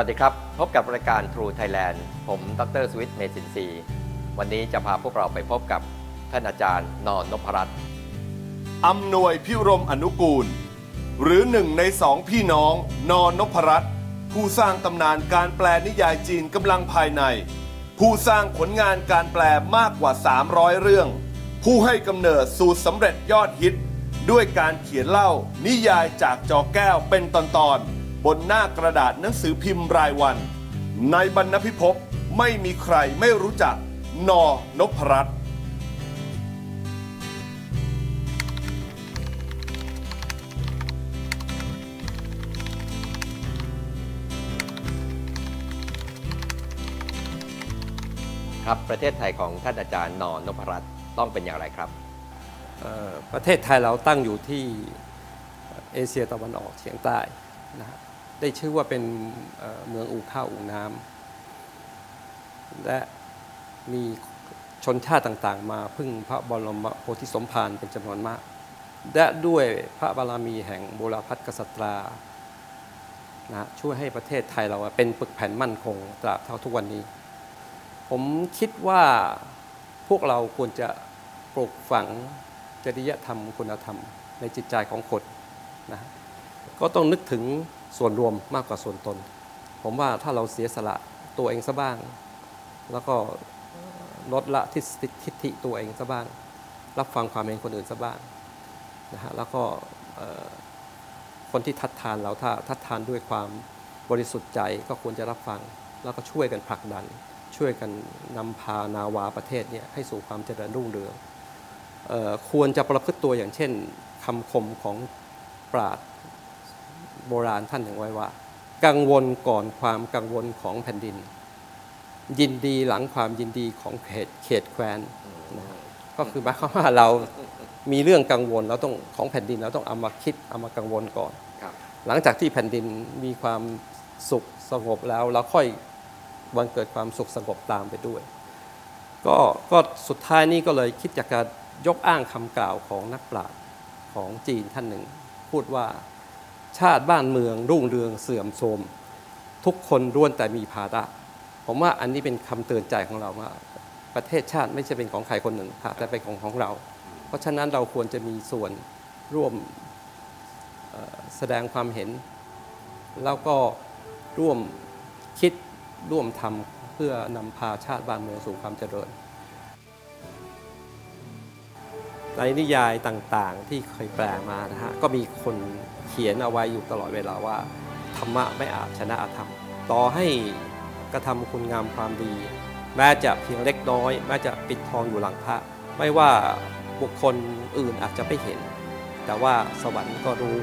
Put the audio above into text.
วัสดีครับ พบกับรายการ True Thailand ผม ดรสวิทเมสินทรีวันนี้จะพาพวกเราไปพบกับท่านอาจารย์นอนนพรัตน์อำนวยพิรมอนุกูล หรือหนึ่งในสองพี่น้อง นอนนพรัตน์ผู้สร้างตำนานการแปลนิยายจีนกำลังภายใน ผู้สร้างผลงานการแปลมากกว่า 300 เรื่อง ผู้ให้กำเนิดสูตรสำเร็จยอดฮิต ด้วยการเขียนเล่านิยายจากจอแก้วเป็นตอนๆ บนหน้ากระดาษหนังสือพิมพ์รายวัน ในบรรณพิภพไม่มีใครไม่รู้จักนอนพรัตน์ครับประเทศไทยของท่านอาจารย์นอนนพรัตน์ต้องเป็นอย่างไรครับเอ่อประเทศไทยเราตั้งอยู่ที่เอเชียตะวันออกเฉียงใต้ นะได้ชื่อว่าเป็นเมืองอู่ข้าวอู่น้ำและมีชนชาติต่างๆ มาพึ่งพระบรมโพธิสมภารเป็นจำนวนมาก และด้วยพระบารมีแห่งโบราพัฒกษัตรานะช่วยให้ประเทศไทยเราเป็นปึกแผ่นมั่นคงตราบเท่าทุกวันนี้ ผมคิดว่าพวกเราควรจะปลูกฝังจริยธรรมคุณธรรม ในจิตใจของคนนะ ก็ต้องนึกถึงส่วนรวมมากกว่าส่วนตน ผมว่าถ้าเราเสียสละตัวเองซะบ้าง แล้วก็ลดละทิฏฐิทิฏฐิตัวเองซะบ้าง รับฟังความเห็นคนอื่นซะบ้างนะฮะแล้วก็คนที่ทัดทานเราถ้าทัดทานด้วยความบริสุทธิ์ใจก็ควรจะรับฟัง แล้วก็ช่วยกันผลักดัน ช่วยกันนำพานาวาประเทศเนี่ยให้สู่ความเจริญรุ่งเรืองออควรจะประพฤติตัวอย่างเช่นคำคมของปราด โบราณท่านหนึ่งไว้ว่า กังวลก่อนความกังวลของแผ่นดิน ยินดีหลังความยินดีของเขตเขตแคว้นนะก็คือหมายความว่าเรามีเรื่องกังวลเราต้องของแผ่นดินเราต้องเอามาคิดเอามากังวลก่อนครับหลังจากที่แผ่นดินมีความสุขสงบแล้วเราค่อยบังเกิดความสุขสงบตามไปด้วย ก็ก็สุดท้ายนี้ก็เลยคิดจากการยกอ้างคำกล่าวของนักปราชญ์ของจีนท่านหนึ่ง พูดว่า ชาติบ้านเมือง รุ่งเรืองเสื่อมโทรมทุกคนล้วนแต่มีภาระผมว่าอันนี้เป็นคำเตือนใจของเราว่า ประเทศชาติไม่ใช่เป็นของใครคนหนึ่งค่ะแต่เป็นของของเรา เพราะฉะนั้นเราควรจะมีส่วนร่วมแสดงความเห็น แล้วก็ร่วมคิดร่วมทำเพื่อนำพาชาติบ้านเมืองสู่ความเจริญ ในนิยายต่างๆ ที่เคยแปลมานะฮะก็มีคนเขียนเอาไว้อยู่ตลอดเวลาว่าธรรมะไม่อาจชนะอธรรม ต่อให้กระทำคุณงามความดี แม้จะเพียงเล็กน้อย แม้จะปิดทองอยู่หลังพระ ไม่ว่าบุคคลอื่นอาจจะไม่เห็น แต่ว่าสวรรค์ก็รู้